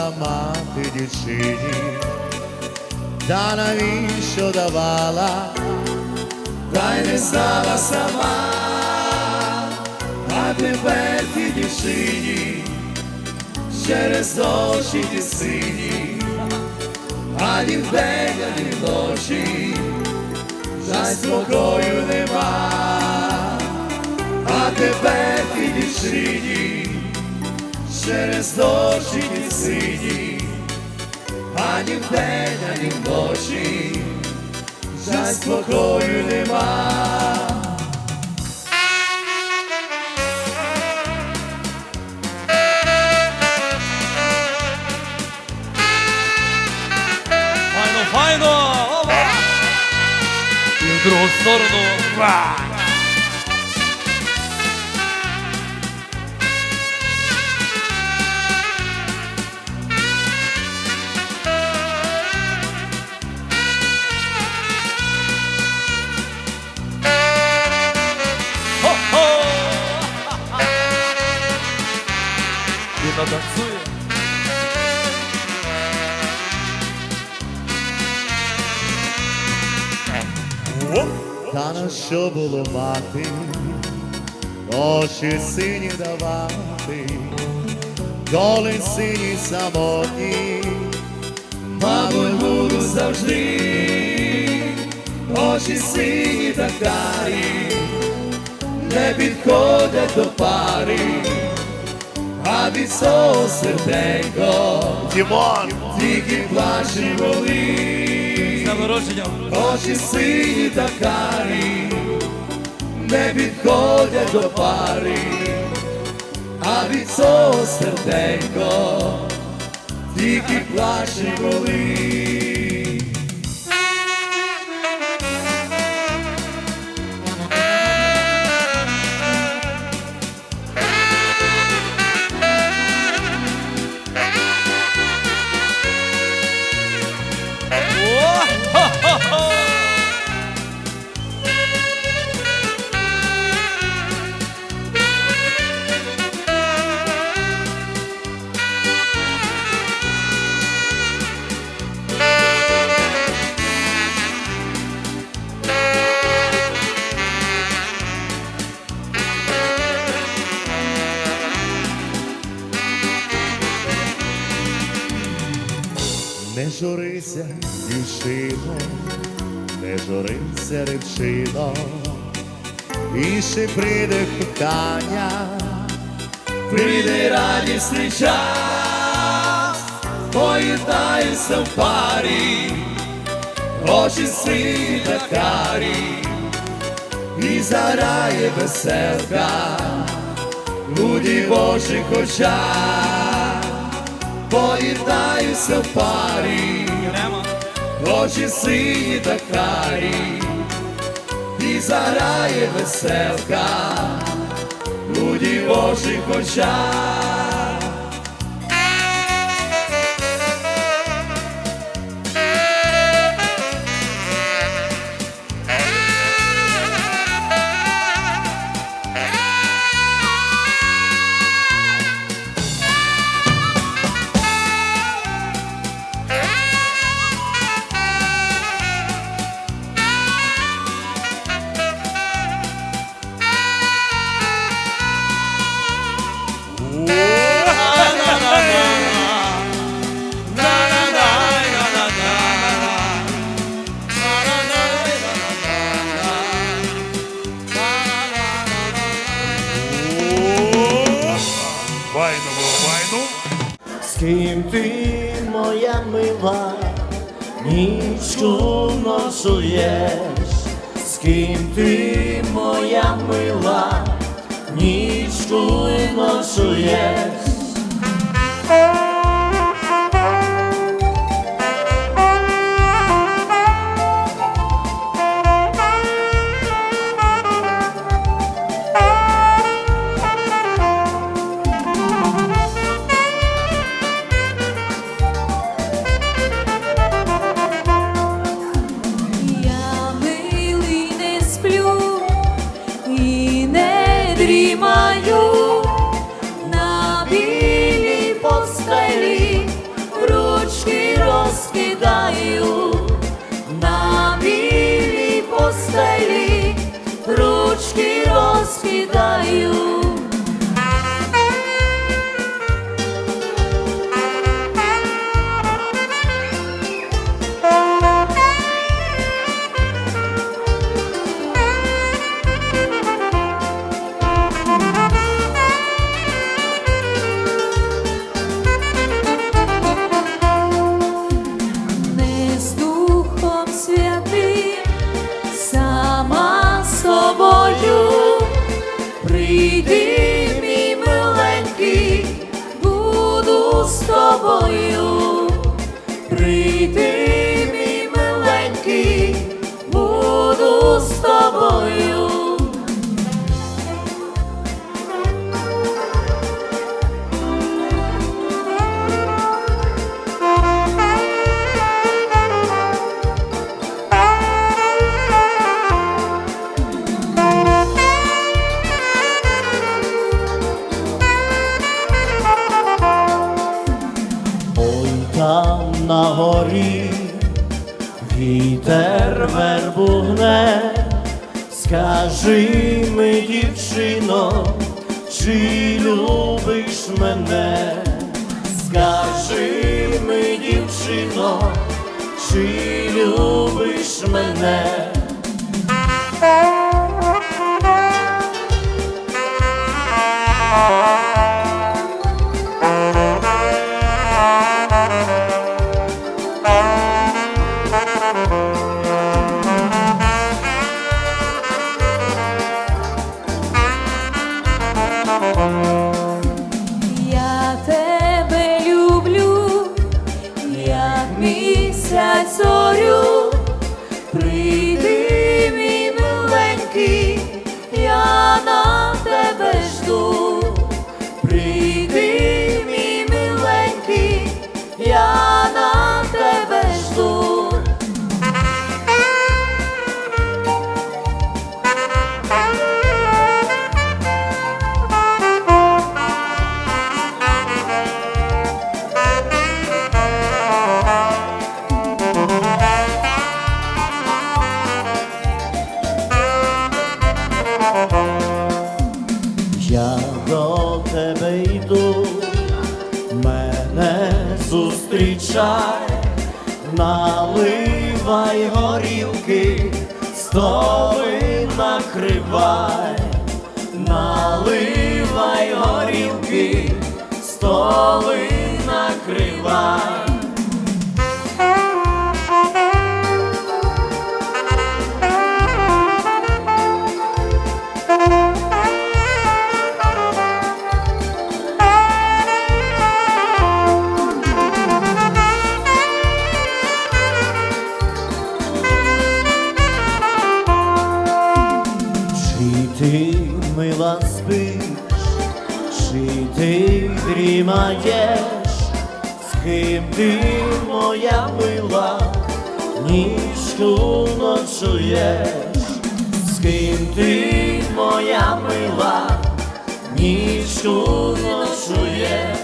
дала мати дівчині, та навіщо давала, та й не знала сама, а тепер тій дівчині через очі ті сині, ані вдень, ані вночі, жаль спокою нема. А тепер ти дівчині, через дощі сині, ані вдень, ані вночі, жаль спокою нема. Файно, файно! І в другу сторону. Та на що було мати, очі сині давати, коли сині самотні, мабуть, буду завжди, очі сині та карі, не підходять до пари, а від цього серденько, Дімон, тільки плаче. З днем! Очі сині та карі не підходять до пари, а від цього серденько тільки плаче болить. Журися, дівчино, не журися, речино, і ще прийде кохання, прийде радісний час, поєднаюся в парі, очі сині карі, і зарає веселка у дівочих очах поєднаюся в парі, очі сині та карі, і зарає веселка у дівочих очах. З ким ти, моя мила, нічку ночуєш, з ким ти, моя мила, нічку ночуєш. City. На горі вітер вербу гне, скажи ми, дівчино, чи любиш мене? Скажи ми, дівчино, чи любиш мене? Я Я до тебе йду, мене зустрічай, наливай горілки, столи накривай, наливай горілки, столи накривай. Ти мила спиш, чи ти дрімаєш, з ким ти моя мила, ніжку ночуєш, з ким ти моя мила, ніжку ночуєш.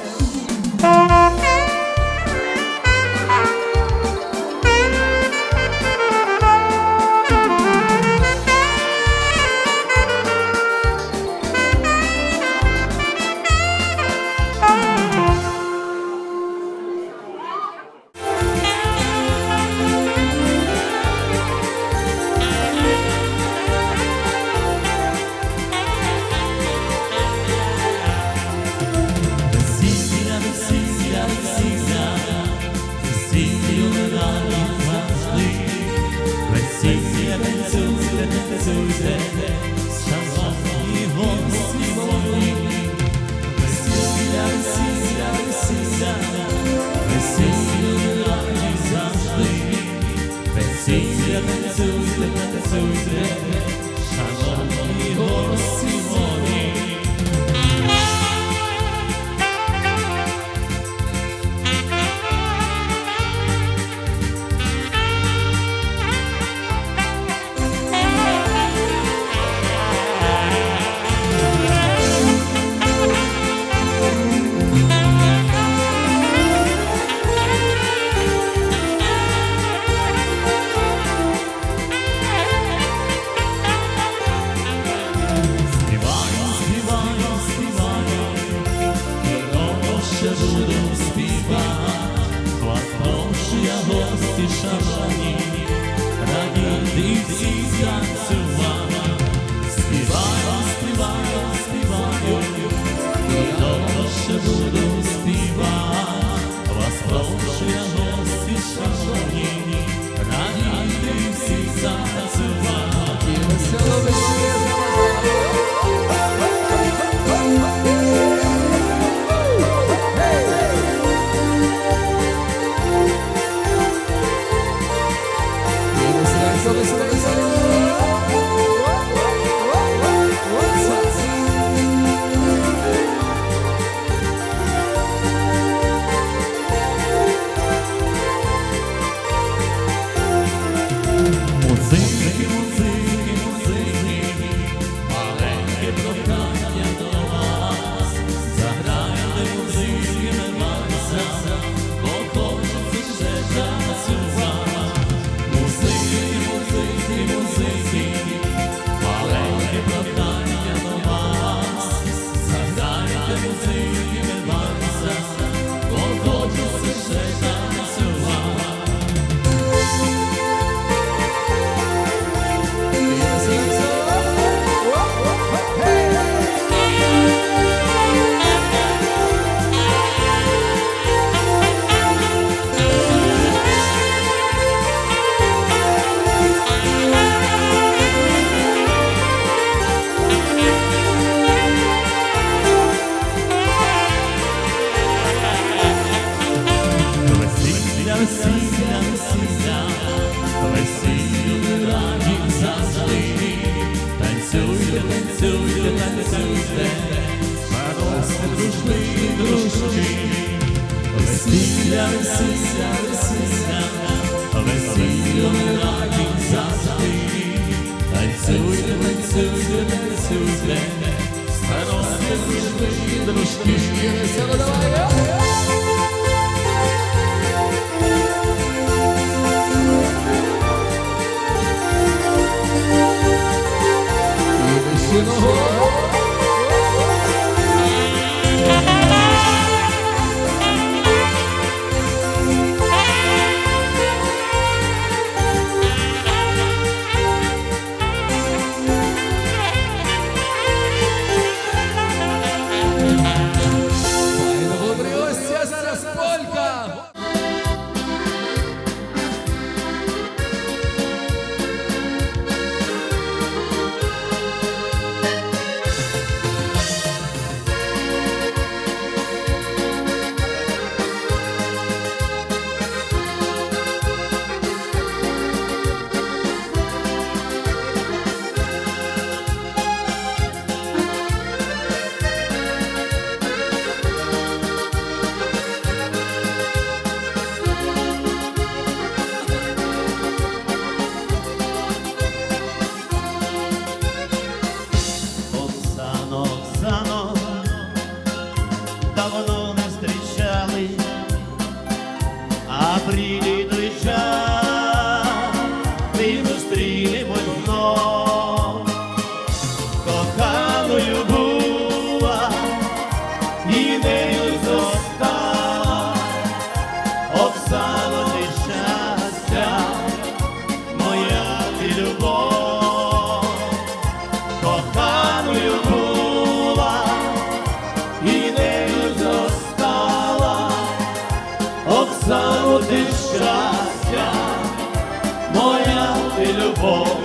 Весілля, весілля, весілля раді завжди. Танцюйте, танцюйте, танцюйте, Спадовські дружби, дружки. Весілля, весілля, весілля, весілля раді завжди. Танцюйте, танцюйте, танцюйте, Спадовські дружби, дружки. Oh. oh, oh. Ти щастя, моя ти любов.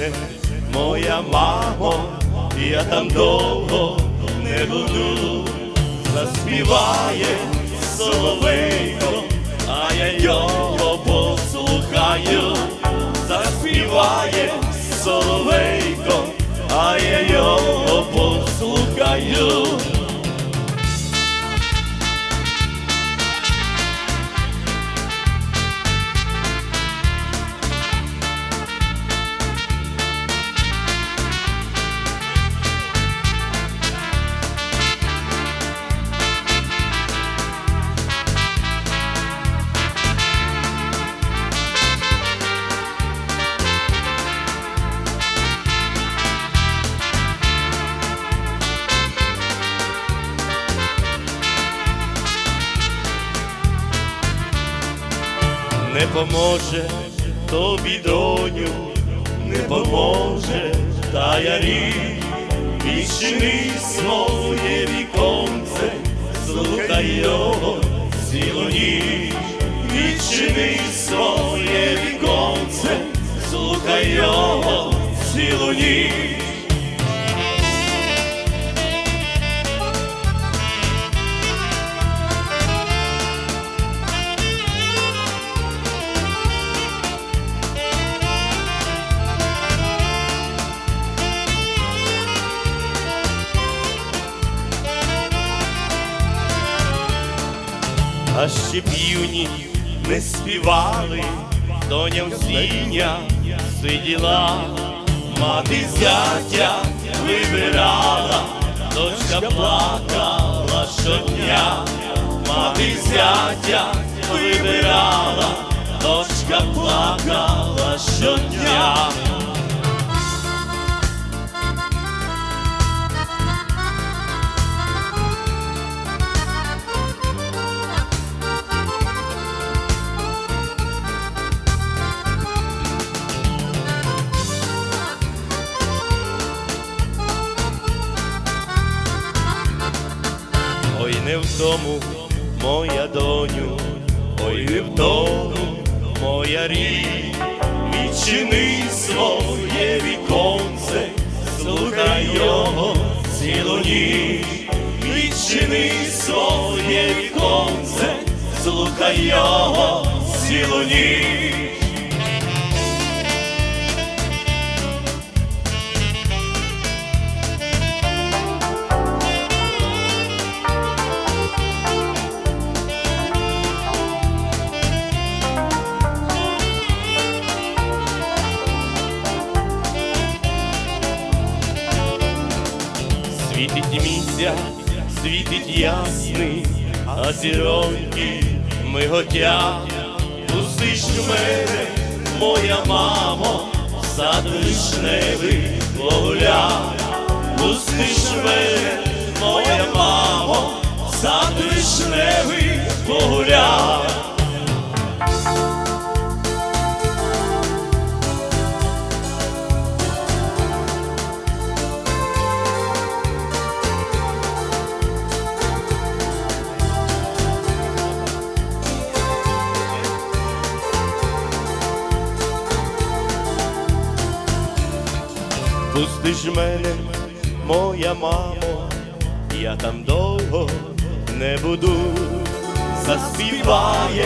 Мене, моя мамо, я там довго не буду, заспіває соловейко, а я його послухаю, заспіває соловейко, а я його послухаю. Не поможе тобі доню, не поможе та я рік, відчини своє віконце, слухай його цілу ніч, відчини своє віконце, слухай його цілу ніч. А ще півні не співали, доня в сіня сиділа, мати зятя вибирала, дочка плакала щодня, мати зятя вибирала, дочка плакала щодня. Не в тому, моя доню, ой, не в тому, моя рік, відчини своє віконце, слухай його цілу ніч, відчини своє віконце, слухай його цілу ніч. Світить ясний, а зіроньки миготять. Пустиш мене, моя мамо, сад вишневий погулять. Пустиш мене, моя мамо, сад вишневий Пустиш мене, моя мамо, я там довго не буду, заспіває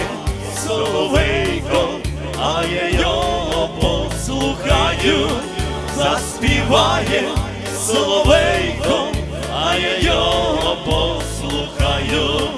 соловейко, а я його послухаю, заспіває соловейко, а я його послухаю.